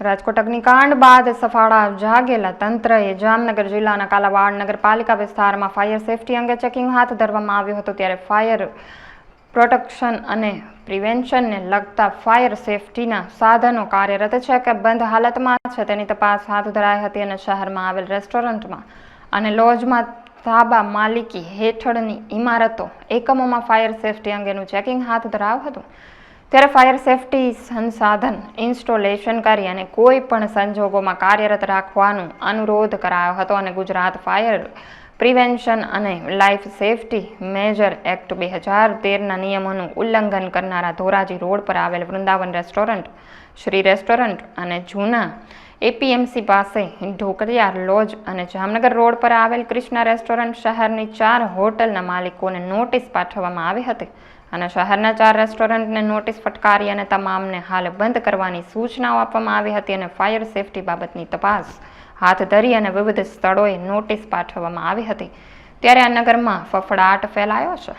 રાજકોટ અગ્નિકાંડ બાદ સફાળા જાગેલા તંત્રએ જામનગર જિલ્લાના કાલાવાડ નગરપાલિકા વિસ્તારમાં ફાયર સેફટી અંગે ચેકિંગ હાથ ધરવામાં આવ્યું હતું. ત્યારે ફાયર પ્રોટેક્શન અને પ્રિવેન્શનને લગતા ફાયર સેફટીના સાધનો કાર્યરત છે કે બંધ હાલતમાં છે તેની તપાસ હાથ ધરાઈ હતી અને શહેરમાં આવેલ રેસ્ટોરન્ટમાં અને લોજમાં ધાબા માલિકી હેઠળની ઇમારતો એકમોમાં ફાયર સેફટી અંગેનું ચેકિંગ હાથ ધરાયું હતું. ત્યારે ફાયર સેફટી સંસાધન ઇન્સ્ટોલેશન કરી અને કોઈ પણ સંજોગોમાં કાર્યરત રાખવાનો અનુરોધ કરાયો હતો અને ગુજરાત ફાયર પ્રિવેન્શન અને લાઈફ સેફટી મેજર એક્ટ બે હજાર તેરના નિયમોનું ઉલ્લંઘન કરનારા ધોરાજી રોડ પર આવેલ વૃંદાવન રેસ્ટોરન્ટ શ્રી રેસ્ટોરન્ટ અને જૂના એપીએમસી પાસે ઢોકરિયાર લોજ અને જામનગર રોડ પર આવેલ કૃષ્ણા રેસ્ટોરન્ટ શહેરની ચાર હોટલના માલિકોને નોટિસ પાઠવવામાં આવી હતી અને શહેરના ચાર રેસ્ટોરન્ટને નોટિસ ફટકારી અને તમામને હાલ બંધ કરવાની સૂચનાઓ આપવામાં આવી હતી અને ફાયર સેફટી બાબતની તપાસ હાથ ધરી અને વિવિધ સ્થળોએ નોટિસ પાઠવવામાં આવી હતી. ત્યારે આ નગરમાં ફફડાટ ફેલાયો છે.